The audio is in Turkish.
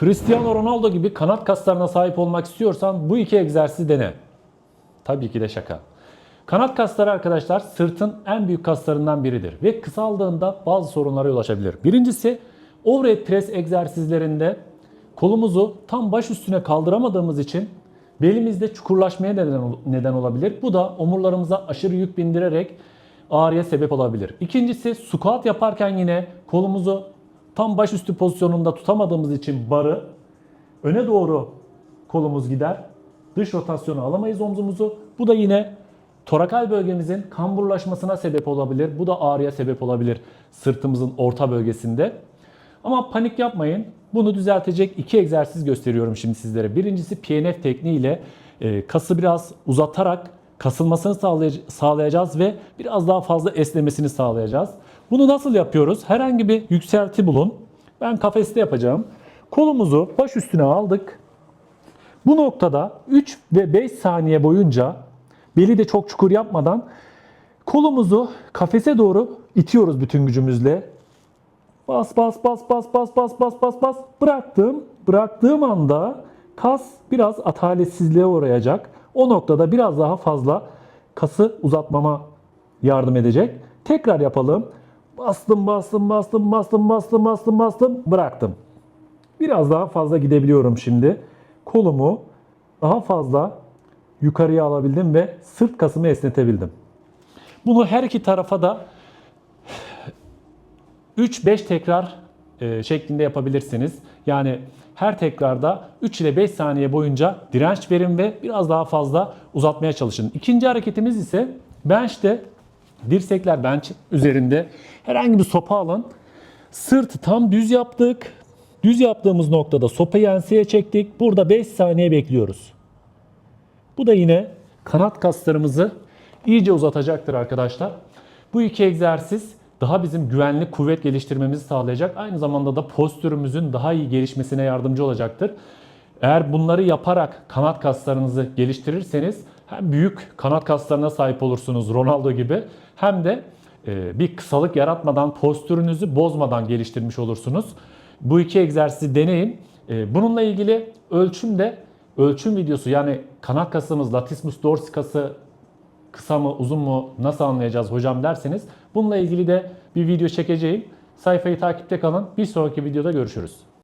Cristiano Ronaldo gibi kanat kaslarına sahip olmak istiyorsan bu iki egzersizi dene. Tabii ki de şaka. Kanat kasları arkadaşlar sırtın en büyük kaslarından biridir ve kısaldığında bazı sorunlara yol açabilir. Birincisi overhead press egzersizlerinde kolumuzu tam baş üstüne kaldıramadığımız için belimizde çukurlaşmaya neden, olabilir. Bu da omurlarımıza aşırı yük bindirerek ağrıya sebep olabilir. İkincisi squat yaparken yine kolumuzu tam baş üstü pozisyonunda tutamadığımız için barı öne doğru kolumuz gider. Dış rotasyonu alamayız omzumuzu. Bu da yine torakal bölgemizin kamburlaşmasına sebep olabilir. Bu da ağrıya sebep olabilir sırtımızın orta bölgesinde. Ama panik yapmayın. Bunu düzeltecek iki egzersiz gösteriyorum şimdi sizlere. Birincisi PNF tekniğiyle e, kası biraz uzatarak kasılmasını sağlay- sağlayacağız ve biraz daha fazla esnemesini sağlayacağız. Bunu nasıl yapıyoruz? Herhangi bir yükselti bulun. Ben kafeste yapacağım. Kolumuzu baş üstüne aldık. Bu noktada 3 ve 5 saniye boyunca beli de çok çukur yapmadan kolumuzu kafese doğru itiyoruz bütün gücümüzle. Bas bas bas bas bas bas bas bas bas bıraktım. Bıraktığım anda kas biraz ataletsizliğe uğrayacak. O noktada biraz daha fazla kası uzatmama yardım edecek. Tekrar yapalım. Bastım bastım bastım bastım bastım bastım bastım bıraktım. Biraz daha fazla gidebiliyorum şimdi. Kolumu daha fazla yukarıya alabildim ve sırt kasımı esnetebildim. Bunu her iki tarafa da 3-5 tekrar e, şeklinde yapabilirsiniz. Yani her tekrarda 3 ile 5 saniye boyunca direnç verin ve biraz daha fazla uzatmaya çalışın. İkinci hareketimiz ise bench'te dirsekler bench üzerinde herhangi bir sopa alın. Sırtı tam düz yaptık. Düz yaptığımız noktada sopayı enseye çektik. Burada 5 saniye bekliyoruz. Bu da yine kanat kaslarımızı iyice uzatacaktır arkadaşlar. Bu iki egzersiz daha bizim güvenli kuvvet geliştirmemizi sağlayacak. Aynı zamanda da postürümüzün daha iyi gelişmesine yardımcı olacaktır. Eğer bunları yaparak kanat kaslarınızı geliştirirseniz hem büyük kanat kaslarına sahip olursunuz Ronaldo gibi hem de e, bir kısalık yaratmadan postürünüzü bozmadan geliştirmiş olursunuz. Bu iki egzersizi deneyin. E, Bununla ilgili ölçüm de ölçüm videosu yani kanat kasımız latissimus dorsi kası kısa mı uzun mu nasıl anlayacağız hocam derseniz bununla ilgili de bir video çekeceğim. Sayfayı takipte kalın. Bir sonraki videoda görüşürüz.